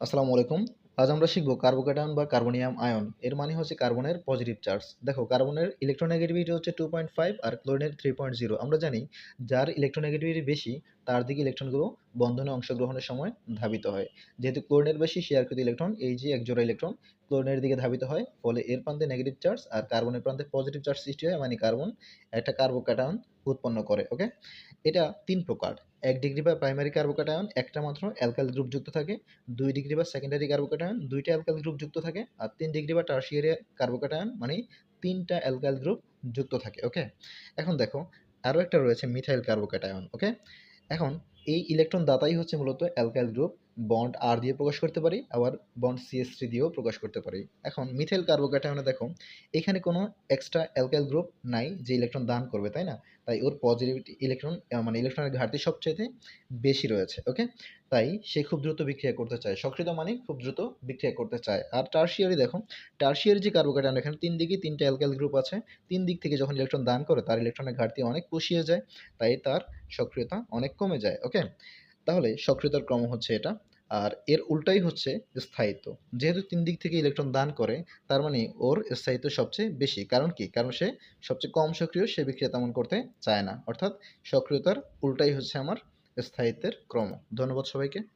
আসসালামু আলাইকুম। আজ আমরা শিখব কার্বোকেটায়ন বা কার্বোনিয়াম আয়ন। এর মানে হচ্ছে কার্বনের পজিটিভ চার্জ দেখো, কার্বনের ইলেকট্রোনেগেটিভিটি হচ্ছে টু পয়েন্ট ফাইভ আর ক্লোরিনের থ্রি পয়েন্ট জিরো আমরা জানি, যার ইলেকট্রোনেগেটিভিটি বেশি, তার দিকে ইলেকট্রনগুলো বন্ধনে অংশগ্রহণের সময় ধাবিত হয়। যেহেতু ক্লোরিনের বেশি শেয়ারকৃত ইলেকট্রন এই যে এক জোড়া ইলেকট্রন, ক্লোরিনের দিকে ধাবিত হয়, ফলে এর প্রান্তে নেগেটিভ চার্জ আর কার্বনের প্রান্তে পজিটিভ চার্জ সৃষ্টি হয় মানে কার্বন একটা কার্বোক্যাটায়ন উৎপন্ন করে ওকে এটা তিন প্রকার। এক ডিগ্রি বা প্রাইমারি কার্বোক্যাটায়ন একটা মাত্র অ্যালকাইল গ্রুপ যুক্ত থাকে, দুই ডিগ্রি বা সেকেন্ডারি কার্বোক্যাটায়ন দুইটা অ্যালকাইল গ্রুপ যুক্ত থাকে, আর তিন ডিগ্রি বা টার্সিয়ারি কার্বোক্যাটায়ন মানে তিনটা অ্যালকাইল গ্রুপ যুক্ত থাকে ওকে এখন দেখো আরও একটা রয়েছে মিথাইল কার্বোক্যাটায়ন ওকে এখন এই ইলেকট্রন দাতাই হচ্ছে মূলত অ্যালকাইল গ্রুপ বন্ড আর দিয়ে প্রকাশ করতে পারি, আবার বন্ড সিএস থ্রি দিয়েও প্রকাশ করতে পারি। এখন মিথাইল কার্বোক্যাটায়নে দেখো এখানে কোনো এক্সট্রা অ্যালকাইল গ্রুপ নাই যে ইলেকট্রন দান করবে, তাই না? তাই ওর পজিটিভিটি ইলেকট্রন মানে ইলেকট্রনের ঘাটতি সবচেয়ে বেশি রয়েছে ওকে তাই সে খুব দ্রুত বিক্রিয়া করতে চায়, সক্রিয় মানে খুব দ্রুত বিক্রিয়া করতে চায়। আর টার্সিয়ারি দেখো টার্সিয়ারি যে কার্বোক্যাটায়ন এখানে তিন দিকে তিনটা অ্যালকাইল গ্রুপ আছে, তিন দিক থেকে যখন ইলেকট্রন দান করে, তার ইলেকট্রনের ঘাটতি অনেক পুষিয়ে যায়, তাই তার সক্রিয়তা অনেক কমে যায় ওকে তাহলে সক্রিয়তার ক্রম হচ্ছে এটা, আর এর উল্টাই হচ্ছে স্থায়িত্ব। যেহেতু তিন দিক থেকে ইলেকট্রন দান করে, তার মানে ওর স্থায়িত্ব সবচেয়ে বেশি। কারণ কি? কারণ সে সবচেয়ে কম সক্রিয়, সে বিক্রিয়া তেমন করতে চায় না। অর্থাৎ সক্রিয়তার উল্টাই হচ্ছে আমার স্থায়িত্বের ক্রম। ধন্যবাদ সবাইকে।